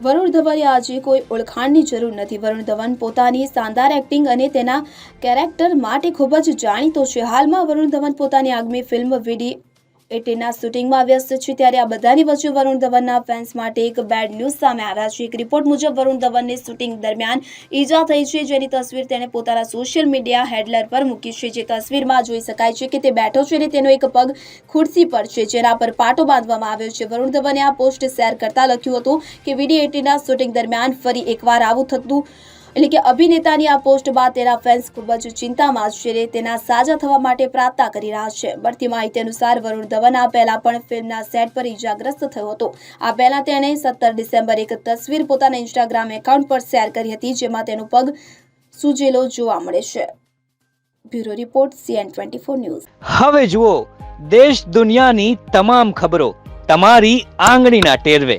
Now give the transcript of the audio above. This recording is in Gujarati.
વરુણ ધવને આજે કોઈ ઓળખાણની જરૂર નથી. વરુણ ધવન પોતાની શાનદાર એક્ટિંગ અને તેના કેરેક્ટર માટે ખૂબ જ જાણીતો છે. હાલમાં વરુણ ધવન પોતાની આગમી ફિલ્મ વીડી એટીના શૂટિંગમાં વ્યસ્ત છે ત્યારે આ બધાની વચ્ચે વરુણ ધવનના ફેન્સ માટે એક બેડ ન્યૂઝ સામે આવ્યા છે. એક રિપોર્ટ મુજબ વરુણ ધવનને શૂટિંગ દરમિયાન ઈજા થઈ છે, જેની તસવીર તેણે પોતાના સોશિયલ મીડિયા હેડલર પર મૂકી છે. જે તસવીરમાં જોઈ શકાય છે કે તે બેઠો છે અને તેનો એક પગ ખુરશી પર છે. જેના પર પાટો બાંધવામાં આવ્યો છે. વરુણ ધવને આ પોસ્ટ શેર કરતા લખ્યું હતું કે વીડી એટીના શૂટિંગ દરમિયાન ફરી એકવાર આવું થતું એટલે કે અભિનેતાની આ પોસ્ટ બાદ તેના ફેન્સ ખૂબ જ ચિંતામાં છે અને તેના સાજા થવા માટે પ્રાર્થના કરી રહ્યા છે. મળતી માહિતી અનુસાર વરુણ ધવન આ પહેલા પણ ફિલ્મના સેટ પર ઇજાગ્રસ્ત થયો હતો. આ પહેલા તેણે સત્તર ડિસેમ્બર એક તસવીર પોતાના ઇન્સ્ટાગ્રામ એકાઉન્ટ પર શેર કરી હતી, જેમાં તેનો પગ સૂજેલો જોવા મળે છે. Bureau report CN twenty four news. હવે જુઓ, દેશ દુનિયાની તમામ ખબરો તમારી આંગળીના ટેરવે.